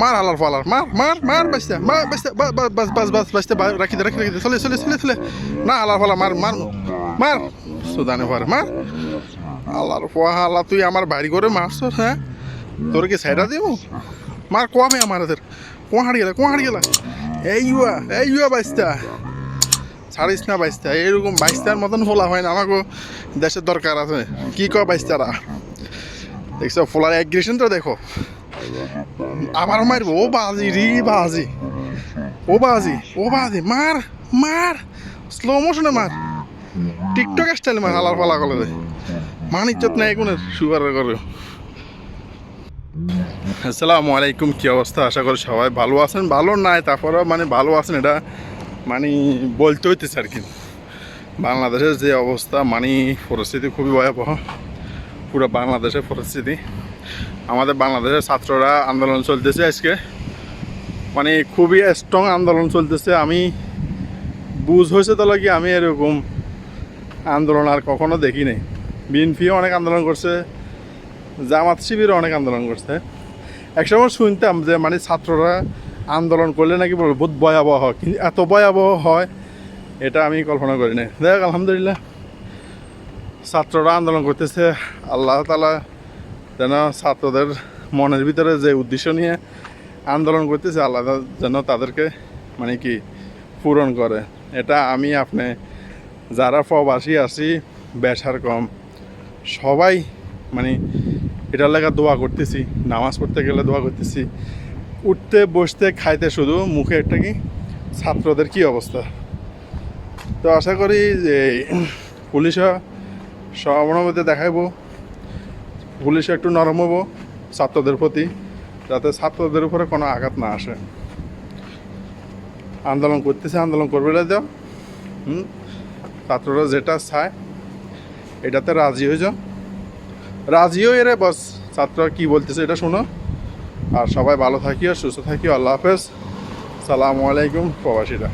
মার আলার ফালার মার মার মার, বাঁচতে মার বাঁচতে বাস বাস বাস বাস বাঁচতে রাখি রাখি রাখি চলে চলে চলে চলে। না আলার ফালা মার মার মার। সুদানে ফার, মার। পোয়া আল্লাহ তুই আমার বাড়ি করে মারছ হ্যাঁ? তোর কি সাইডা দিব? মার কমে আমার হাতের? কোয়া হারিয়ে গেলা, কোয়া হারিয়ে গেলা? এই ইউয়া এই ইউয়া বাইস্তা ছাড়িস না বাইস্তা এইরকম বাইস্তার মতন ফোলা হয় না আমাকে দেশের দরকার আছে। কি কয় বাইস্তারা দেখছ, ফোলার অ্যাগ্রেশনটা দেখো। আবার মারবো। ও বাজি রি, বাজি। ও বাজি ও বাজি। মার মার। স্লো মোশনে মার। টিকটক স্টাইল মার, হালার ফালা কলে মান ইজ্জত নেই কোনের সুগার করে আসসালামু আলাইকুম, কি অবস্থা? আশা করি সবাই ভালো আছেন। ভালো নাই, তারপরেও মানে ভালো আছেন, এটা মানে বলতে হইতেছে আর কি। বাংলাদেশের যে অবস্থা মানে পরিস্থিতি খুবই ভয়াবহ। পুরো বাংলাদেশের পরিস্থিতি। আমাদের বাংলাদেশের ছাত্ররা আন্দোলন চলতেছে আজকে। মানে খুবই স্ট্রং আন্দোলন চলতেছে। আমি বুঝ হয়েছে তো কি আমি এরকম আন্দোলন আর কখনো দেখি নাই। বিএনপিও অনেক আন্দোলন করছে, জামাত শিবিরও অনেক আন্দোলন করছে। একসময় শুনতাম যে মানে ছাত্ররা আন্দোলন করলে নাকি বলব বহুত ভয়াবহ হয়। কিন্তু এত ভয়াবহ হয়, এটা আমি কল্পনা করি না দেখ, আলহামদুলিল্লাহ। ছাত্ররা আন্দোলন করতেছে, আল্লাহ তালা যেন ছাত্রদের মনের ভিতরে যে উদ্দেশ্য নিয়ে আন্দোলন করতেছে, আল্লাহ যেন তাদেরকে মানে কি পূরণ করে। এটা আমি আপনি যারা প্রবাসী আছি বেসার কম, সবাই মানে এটার লেগে দোয়া করতেছি, নামাজ পড়তে গেলে দোয়া করতেছি। উঠতে, বসতে, খাইতে শুধু মুখে একটা কি ছাত্রদের কি অবস্থা? তো আশা করি যে সবার মধ্যে দেখাইবো। পুলিশ একটু নরম হব, ছাত্রদের প্রতি, যাতে ছাত্রদের উপরে কোনো আঘাত না আসে। আন্দোলন করতেছে, আন্দোলন করবে দাও। হুম? ছাত্ররা যেটা চায়, এটাতে রাজি হয়ে যাও রাজিও এরে বস, ছাত্ররা কি বলতেছে এটা শোনো। আর সবাই ভালো থাকিও, সুস্থ থাকিও, আল্লাহ হাফেজ। সালামু আলাইকুম প্রবাসীরা।